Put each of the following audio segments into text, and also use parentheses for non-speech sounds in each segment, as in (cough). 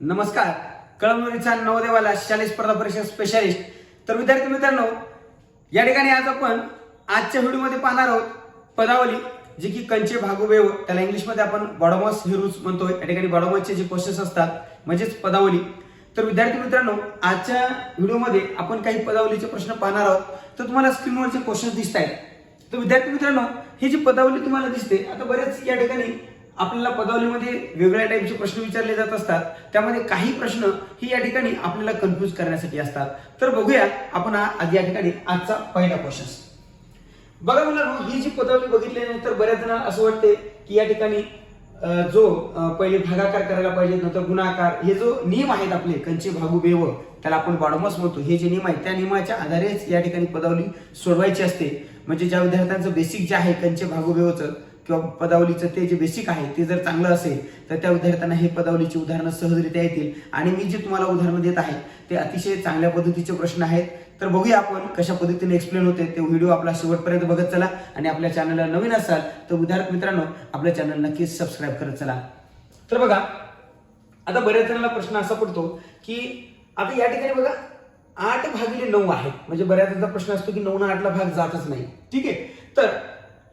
नमस्कार. कळमनुरीचा नवदेवाला शालेय स्पर्धा परीक्षा स्पेशालिस्ट तर विद्यार्थी मित्रांनो या ठिकाणी आज आपण आजच्या व्हिडिओमध्ये पाहणार आहोत पदावली जी की कंचे भागुबेव त्याला इंग्लिशमध्ये आपण बॉडोमॉस हिरूज म्हणतोय. या ठिकाणी बॉडॉमॉसचे जे क्वेश्चन्स असतात म्हणजेच पदावली. तर विद्यार्थी मित्रांनो आजच्या व्हिडिओमध्ये आपण काही पदावलीचे प्रश्न पाहणार आहोत. तर तुम्हाला स्क्रीनवरचे क्वेश्चन दिसत आहेत तर विद्यार्थी मित्रांनो ही जी पदावली तुम्हाला दिसते आता बरेच या ठिकाणी आपल्याला पदावलीमध्ये वेगळ्या टाईपचे प्रश्न विचारले जात असतात. त्यामध्ये काही प्रश्न ही या ठिकाणी आपल्याला कन्फ्यूज करण्यासाठी असतात. तर बघूया आपण आज या ठिकाणी आजचा पहिला क्वेश्चन बघा मुलांनो ही जी पदावली बघितल्यानंतर बऱ्याच जणांना असं वाटते की या ठिकाणी जो पहिले भागाकार करायला पाहिजे नंतर गुणाकार हे जो नियम आहेत आपले कंचे भागू बेव त्याला आपण बाडोमस म्हणतो. हे जे नियम आहेत त्या नियमाच्या आधारेच या ठिकाणी पदावली सोडवायची असते. म्हणजे ज्या विद्यार्थ्यांचं बेसिक जे आहे कंचे भागू बेवचं किंवा पदावलीचं ते जे बेसिक आहे ते जर चांगलं असेल तर त्या विद्यार्थ्यांना हे पदावलीची उदाहरणं सहजरित्या येतील. आणि मी जे तुम्हाला उदाहरणं देत आहे ते अतिशय चांगल्या पद्धतीचे प्रश्न आहेत. तर बघूया आपण कशा पद्धतीने एक्सप्लेन होते ते व्हिडिओ आपला शेवटपर्यंत बघत चला. आणि आपल्या चॅनलला नवीन असाल तर विद्यार्थी मित्रांनो आपल्या चॅनल नक्कीच सबस्क्राईब करत चला. तर बघा आता बऱ्याच जणांना प्रश्न असा पडतो की आता या ठिकाणी बघा आठ भागिले नऊ आहे म्हणजे बऱ्याचदा प्रश्न असतो की नऊ ना आठला भाग जातच नाही. ठीक आहे? तर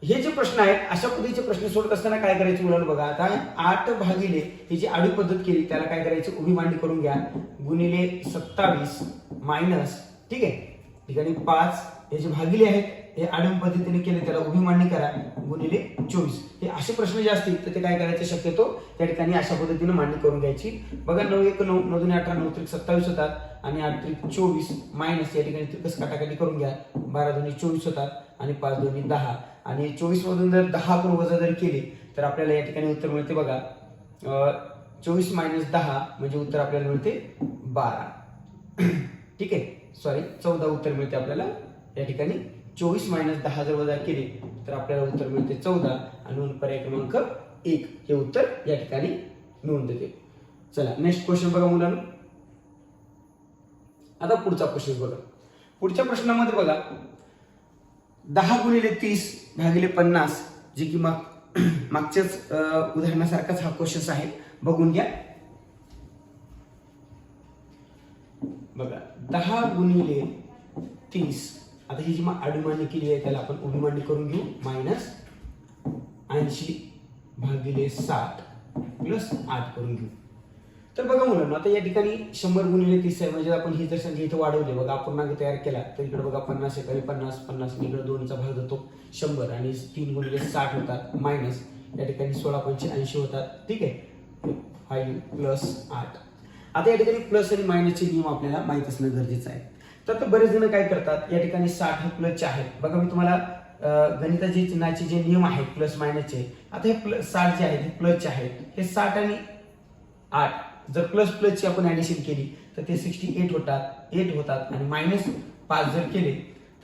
हे जे प्रश्न आहेत अशा पद्धतीचे प्रश्न सोडत असताना काय करायचे मुलांना बघा? आता आठ भागिले ही जी आडवी पद्धत केली त्याला काय करायचं? उभी मांडी करून घ्या. गुणिले सत्तावीस मायनस ठीक आहे? ठिकाणी पाच हे जे भागिले आहेत हे आडवी पद्धतीने केले त्याला उभी मांडणी करा. गुणिले चोवीस. हे असे प्रश्न जे असतील तर ते काय करायचे शक्यतो? त्या ठिकाणी अशा पद्धतीने मांडणी करून घ्यायची. बघा नऊ एक नऊ नऊ दोन अठरा नऊ त्रिक सत्तावीस होतात आणि आठ त्रिक चोवीस मायनस या ठिकाणी त्रिकस काटाकाटी करून घ्या. बारा दोन्ही चोवीस होतात आणि पाच दोन्ही दहा. आणि चोवीस मधून जर दहा आपण वजा जर केली तर आपल्याला या ठिकाणी उत्तर मिळते बघा चोवीस मायनस दहा म्हणजे उत्तर आपल्याला मिळते बारा. (clears throat) ठीक आहे? सॉरी चौदा उत्तर मिळते आपल्याला. या ठिकाणी चोवीस मायनस दहा जर वजा केले तर आपल्याला उत्तर मिळते चौदा. आणि म्हणून पर्याय क्रमांक एक हे उत्तर या ठिकाणी मिळून देते. चला नेक्स्ट क्वेश्चन बघा मुलांना. आता पुढचा क्वेश्चन बघा. पुढच्या प्रश्नामध्ये बघा दहा गुणिले तीस भागिले पन्नास जे की माग (clears throat) मागच्याच उदाहरणासारखाच हा क्वेश्चन आहे. बघून घ्या. बघा दहा गुणिले तीस. आता ही जी मग आडवी केली आहे त्याला आपण उभी करून घेऊ. मायनस ऐंशी भागिले सात प्लस आठ करून घेऊ. तर बघा मुलांना आता या ठिकाणी शंभर गुणिले तीस आहे. म्हणजे आपण ही जर संख्या इथे वाढवली बघा आपण तयार केला तर इकडे बघा पन्नास एकाने पन्नास पन्नास इकडे दोनचा भाग जातो शंभर आणि तीन गुणिले साठ होतात मायनस. या ठिकाणी सोळा पंचे ऐंशी होतात. ठीक आहे? फाईव्ह प्लस आठ. आता या ठिकाणी प्लस आणि मायनसचे नियम आपल्याला माहीत असणं गरजेचं आहे. तर आता बरेच जण काय करतात या ठिकाणी साठ हे प्लसचे आहेत. बघा मी तुम्हाला गणिताचे चिन्हाचे जे नियम आहेत प्लस मायनसचे आता हे प्लस साठ जे आहेत हे प्लसचे आहेत. हे साठ आणि आठ. जर प्लस प्लसची आपण ॲडिशन केली तर ते सिक्स्टी एट होतात एट होतात आणि मायनस पाच जर केले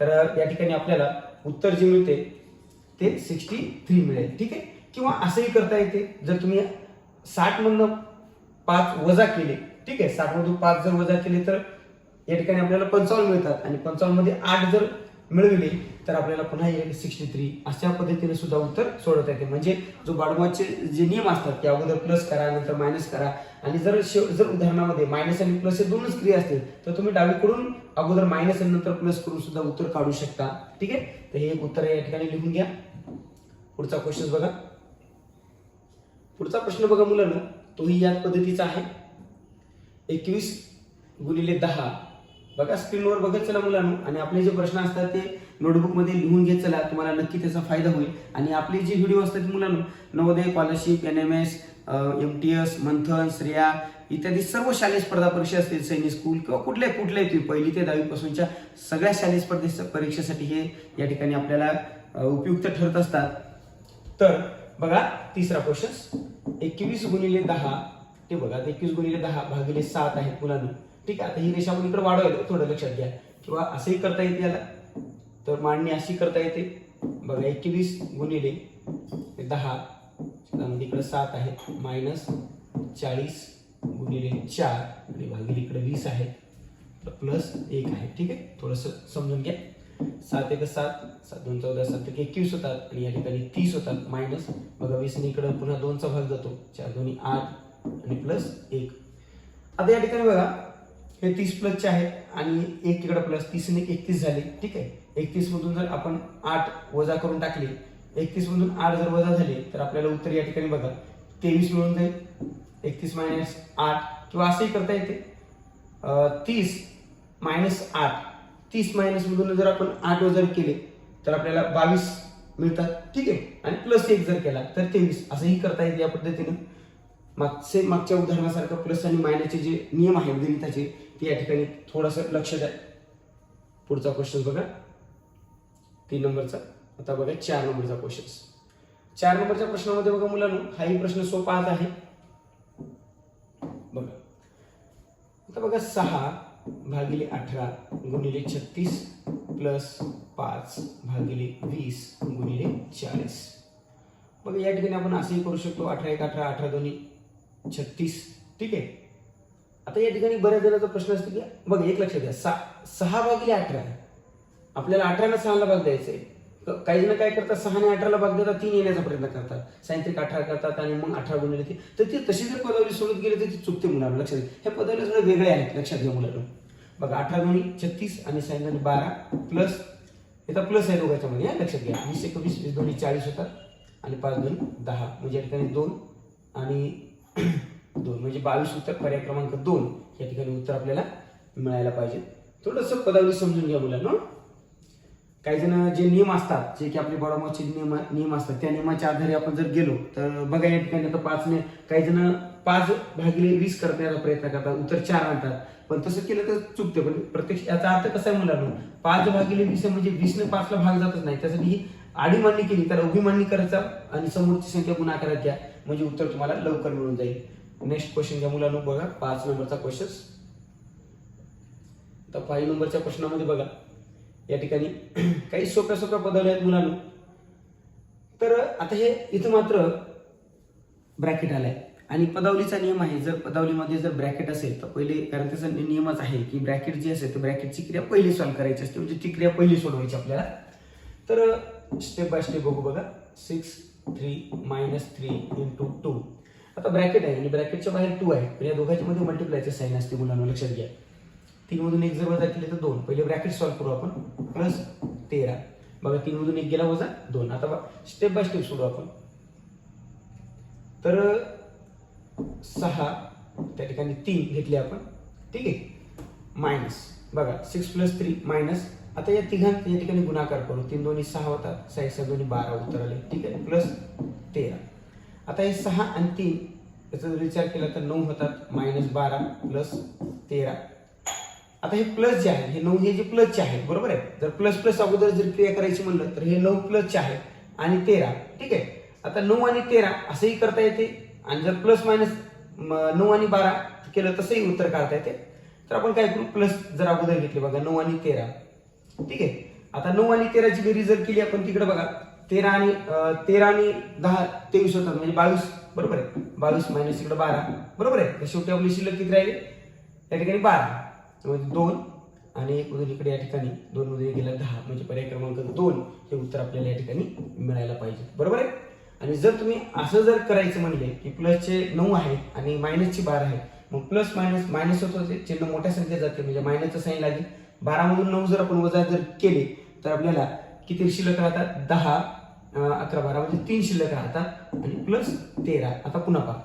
तर या ठिकाणी आपल्याला उत्तर जे मिळते ते सिक्स्टी थ्री मिळेल. ठीक आहे? किंवा असंही करता येते जर तुम्ही साठमधनं पाच वजा केले ठीक आहे? साठमधून पाच जर वजा केले तर या ठिकाणी आपल्याला पंचावन्न मिळतात आणि पंचावन्नमध्ये आठ जर मिळविले तर आपल्याला पुन्हा येईल सिक्स्टी थ्री अशा पद्धतीने सुद्धा उत्तर सोडवता येते. म्हणजे जो बाडमाचे जे नियम असतात की अगोदर प्लस करा नंतर मायनस करा. आणि जर शेव जर उदाहरणामध्ये मायनस आणि प्लस हे दोनच क्रिया असतील तर तुम्ही डावीकडून अगोदर मायनस आणि नंतर प्लस करून सुद्धा उत्तर काढू शकता. ठीक आहे? तर हे एक उत्तर या ठिकाणी लिहून घ्या. पुढचा क्वेश्चन बघा. पुढचा प्रश्न बघा मुलांना. तोही याच पद्धतीचा आहे. एकवीस गुणिले दहा बघा स्क्रीनवर बघत चला मुलांनो. आणि आपले जे प्रश्न असतात ते नोटबुकमध्ये लिहून घेत चला. तुम्हाला नक्की त्याचा फायदा होईल. आणि आपले जे व्हिडिओ असतात मुलांनो Navodaya scholarship N M S M T S Manthan Shreya इत्यादी सर्व शालेय स्पर्धा परीक्षा असतील सैनिक स्कूल किंवा कुठले कुठल्याही तुम्ही पहिली ते दहावी पासूनच्या सगळ्या शालेय स्पर्धे परीक्षेसाठी हे या ठिकाणी आपल्याला उपयुक्त ठरत असतात. तर बघा तिसरा क्वेश्चन एकवीस गुणिले दहा ते बघा एकवीस गुणिले दहा भागिले सात आहेत मुलांना. ठीक आहे आता ही रेषा आपण इकडे वाढवायला थोडं लक्षात घ्या. किंवा असंही करता येते याला. तर मांडणी अशी करता येते. बघा एकवीस गुणिले दहा त्यामध्ये इकडे सात आहे मायनस चाळीस गुणिले चार आणि भागिले इकडे वीस आहे प्लस एक आहे. ठीक आहे? थोडस समजून घ्या. सात एक सात सात दोन चौदा सात एक एकवीस होतात आणि या ठिकाणी तीस होतात मायनस. बघा वीस इकडे पुन्हा दोनचा भाग जातो. चार दोन्ही आठ आणि प्लस एक. आता या ठिकाणी बघा हे तीस प्लसचे आहे आणि एक इकडं प्लस तीस आणि एकतीस झाले. ठीक आहे? एकतीस मधून जर आपण आठ वजा करून टाकले एकतीस मधून आठ जर वजा झाले तर आपल्याला उत्तर या ठिकाणी बघा. तेवीस मिळून जाईल. एकतीस मायनस आठ किंवा असंही करता येते. तीस मायनस आठ. तीस मायनस मधून जर आपण आठ वजा केले तर आपल्याला बावीस मिळतात. ठीक आहे? आणि प्लस एक जर केला तर तेवीस. असंही करता येते या पद्धतीनं. मागचे मागच्या उदाहरणासारखं प्लस आणि मायनसचे जे नियम आहेत गणिताचे ते या ठिकाणी थोडंसं लक्ष द्या. पुढचा क्वेश्चन बघा. तीन नंबरचा. आता बघा चार नंबरचा क्वेश्चन चार नंबरच्या प्रश्नामध्ये बघा मुलांनो हाही प्रश्न सोपाच आहे. बघा. आता बघा सहा भागिले अठरा गुणिले छत्तीस प्लस पाच भागिले वीस गुणिले चाळीस. बघा या ठिकाणी आपण असंही करू शकतो अठरा एक अठरा अठरा दोन्ही छत्तीस. ठीक आहे? आता या ठिकाणी बऱ्याच जणांचा प्रश्न असतो की बघ एक लक्षात घ्या. सहा सहा भागिले अठरा. आहे आपल्याला अठराला सहाला भाग द्यायचा आहे काही जण काय करतात सहा आणि अठराला भाग देतात तीन येण्याचा प्रयत्न करतात. सायंत्रिक अठरा करतात आणि मग अठरा गुणिले तीन. तर ती तशी जर पदावली सोडत गेली तर ती चुकते मुलांना. लक्षात घ्या. ह्या पदावली सगळे वेगळे आहेत लक्षात घ्या मुलांना. बघा अठरा गुणी छत्तीस आणि सायंकाळी बारा प्लस याचा प्लस आहे दोघांच्यामध्ये या लक्षात घ्या. वीस एक वीस वीस दोन्ही चाळीस होतात आणि पाच दोन दहा. म्हणजे या ठिकाणी दोन आणि दोन. म्हणजे बावीस उत्तर पर्याय क्रमांक दोन या ठिकाणी उत्तर आपल्याला मिळायला पाहिजे. थोडंसं पदावली समजून घ्या मुलांना. काही जण जे नियम असतात जे की आपले बडामोचे नियम नियम असतात त्या नियमाच्या आधारे आपण जर गेलो तर बघा या ठिकाणी आता पाच ने काही जण पाच भागिले वीस करण्याचा प्रयत्न करतात उत्तर चार आणतात. पण तसं केलं तर चुकते पण प्रत्यक्ष याचा अर्थ कसा आहे मुलांनो? पाच भागिले वीस म्हणजे वीसने पाचला भाग जातच नाही. त्यासाठी ही आडी मांडणी केली तर अभिमान्य करायचा आणि समोरची संख्या गुणाकारात घ्या म्हणजे उत्तर तुम्हाला लवकर मिळून जाईल. नेक्स्ट क्वेश्चन घ्या मुलांना बघा. पाच नंबरचा क्वेश्चन आता फाईव्ह नंबरच्या प्रश्नामध्ये बघा. या ठिकाणी (clears throat) काही सोप्या सोप्या पदावल्या आहेत मुलांनो. तर आता हे इथं मात्र ब्रॅकेट आलाय. आणि पदावलीचा नियम आहे जर पदावलीमध्ये जर ब्रॅकेट असेल तर पहिले कारण त्याचा नियमच आहे की ब्रॅकेट जी असेल तर ब्रॅकेटची क्रिया पहिली सॉल्व्ह करायची असते. म्हणजे ती क्रिया पहिली सोडवायची आपल्याला. तर स्टेप बाय स्टेप बघू बघा. Six three minus three into two आता ब्रॅकेट आहे आणि ब्रॅकेटच्या बाहेर टू आहे. पण या दोघांच्या मध्ये मल्टिप्लायचे साईन असते मुलांना लक्षात घ्या. तीन मधून एक जर वजा केले तर दोन. पहिले ब्रॅकेट सॉल्व्ह करू आपण. प्लस तेरा. बघा तीन मधून एक गेला वजा दोन. आता स्टेप बाय स्टेप सोडू आपण. तर सहा त्या ठिकाणी तीन घेतले आपण. ठीक आहे? मायनस बघा सिक्स प्लस थ्री मायनस आता या तिघां या ठिकाणी गुणाकार करू. तीन दोन्ही सहा होतात. साईड सहा दोन्ही बारा उत्तर आले. ठीक आहे? प्लस तेरा. आता हे सहा आणि तीन याचा जर विचार केला तर नऊ होतात मायनस बारा प्लस तेरा. आता हे प्लस जे आहे हे नऊ हे जे प्लसचे आहे बरोबर आहे? जर प्लस प्लस अगोदर जर क्रिया करायची म्हणलं तर हे नऊ प्लसचे आहे आणि तेरा ठीक आहे? आता नऊ आणि तेरा असंही करता येते आणि जर प्लस मायनस नऊ आणि बारा केलं तसंही उत्तर काढता येते. तर आपण काय करू? प्लस जर अगोदर घेतले बघा नऊ आणि तेरा ठीक आहे? आता नऊ आणि तेराची बेरीज जर केली आपण तिकडे बघा. तेरा आणि तेरा आणि दहा तेवीस होतात म्हणजे बावीस. बरोबर आहे. बावीस मायनस इकडे बारा. बरोबर आहे. तर शेवटी आपली शिल्लक किती राहिले? या ठिकाणी बारा. म्हणजे दोन आणि एक मधून इकडे या ठिकाणी दोन मधून गेला दहा. म्हणजे पर्याय क्रमांक दोन हे उत्तर आपल्याला या ठिकाणी मिळायला पाहिजे. बरोबर आहे? आणि जर तुम्ही असं जर करायचं म्हणले की प्लसचे नऊ आहे आणि मायनसचे बारा आहे मग प्लस मायनस मायनस होतं ते. चिन्ह मोठ्या संख्येत जाते. म्हणजे मायनसचं साईन लागेल. बारामधून नऊ जर आपण वजा जर केले तर आपल्याला किती शिल्लक राहतात? दहा. अकरा बारा म्हणजे तीन शिल्लक राहतात. आणि प्लस तेरा. आता पुन्हा पहा.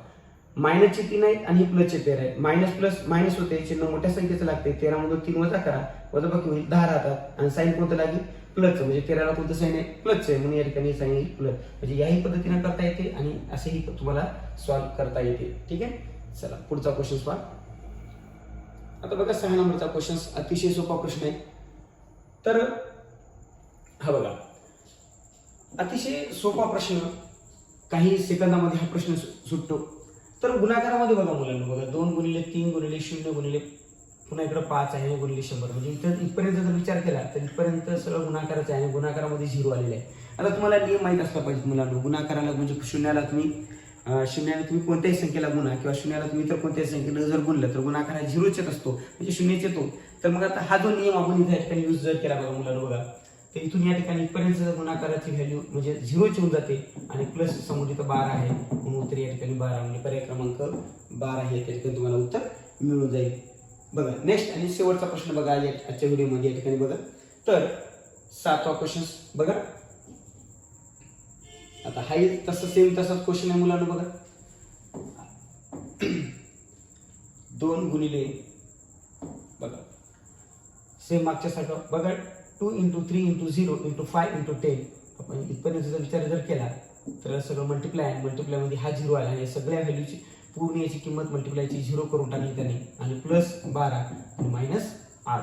मायनसचे तीन आहेत आणि प्लसचे तेरा आहेत. मायनस प्लस मायनस होते. चिन्ह मोठ्या संख्येचं लागते. तेरामधून तीन वजा करा वजा बाकी होईल दहा राहतात. आणि साईन कोणतं लागेल? प्लसचं म्हणजे तेराला कोणतं साईन आहे? प्लसचं आहे. म्हणून या ठिकाणी साईन येईल प्लस म्हणजे याही पद्धतीने करता येते आणि असेही तुम्हाला सॉल्व्ह करता येते. ठीक आहे? चला पुढचा क्वेश्चन पहा. आता बघा सहा नंबरचा क्वेश्चन अतिशय सोपा प्रश्न आहे. तर हा बघा. अतिशय सोपा प्रश्न काही सेकंदामध्ये हा प्रश्न सुटतो. तर गुणाकारामध्ये बघा मुलांना बघा दोन गुणिले तीन गुणिले शून्य गुणिले पुन्हा इकडे पाच आहे गुणिले शंभर. म्हणजे इथं इथपर्यंत जर विचार केला तर इथपर्यंत सगळं गुणाकाराचं आहे आणि गुणाकारामध्ये झिरो आलेलं आहे. आता तुम्हाला नियम माहीत असला पाहिजे मुलांना गुणाकाराला म्हणजे शून्याला तुम्ही शून्याला तुम्ही कोणत्याही संख्येला गुणा किंवा शून्याला तुम्ही इतर कोणत्याही संख्येला जर गुणलं तर गुणाकार हा झिरोच येत असतो म्हणजे शून्यच येतो तर मग आता हा जो नियम आपण इथे ठिकाणी यूज जर केला बघा मुलांना बघा तर इथून या ठिकाणी इथपर्यंत गुणाकाराची व्हॅल्यू म्हणजे झिरोच होऊन जाते आणि प्लस समोर इथं बारा आहे म्हणून उत्तर या ठिकाणी बारा म्हणजे पर्याय क्रमांक बारा हे त्या ठिकाणी तुम्हाला उत्तर मिळून जाईल. बघा नेक्स्ट आणि शेवटचा प्रश्न बघा या- आजच्या व्हिडिओमध्ये या ठिकाणी बघा. तर सातवा क्वेश्चन बघा. आता हाही तसं सेम तसाच क्वेश्चन आहे मुलांना बघा. दोन गुणिले बघा. सेम मागच्या सारखं बघा. Two into three into zero into five into ten. आपण इथपर्यंत जर विचार जर केला तर सगळं मल्टिप्लाय मल्टिप्लायमध्ये हा झिरो आला आणि सगळ्या व्हॅल्यूची पूर्ण याची किंमत मल्टिप्लायची झिरो करून टाकली त्याने. आणि प्लस बारा आणि मायनस आठ.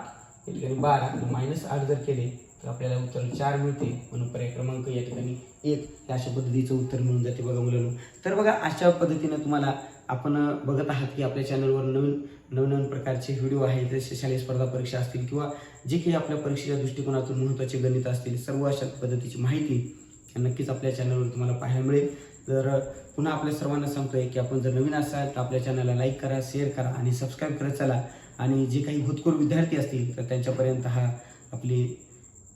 या ठिकाणी बारा आणि मायनस आठ जर केले तर आपल्याला उत्तर चार मिळते. म्हणून पर्याय क्रमांक या ठिकाणी एक. अशा पद्धतीचं उत्तर मिळून जाते बघा मुलांना. तर बघा अशा पद्धतीनं तुम्हाला आपण बघत आहात की आपल्या चॅनलवर नवीन नवनवीन प्रकारचे व्हिडिओ आहेत जसे शालेय स्पर्धा परीक्षा असतील किंवा जे काही आपल्या परीक्षेच्या दृष्टिकोनातून महत्त्वाचे गणित असतील सर्व अशा पद्धतीची माहिती नक्कीच आपल्या चॅनलवर तुम्हाला पाहायला मिळेल. तर पुन्हा आपल्या सर्वांना सांगतोय की आपण जर नवीन असाल तर आपल्या चॅनलला लाईक करा शेअर करा आणि सबस्क्राईब करत चला. आणि जे काही भूतपूर्व विद्यार्थी असतील तर त्यांच्यापर्यंत हा आपली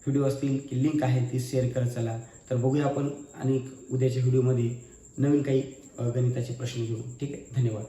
व्हिडिओ असतील की लिंक आहे ती शेअर करत चला. तर बघूया आपण आणि उद्याच्या व्हिडिओमध्ये नवीन काही गणिताचे प्रश्न घेऊ. ठीक आहे? धन्यवाद.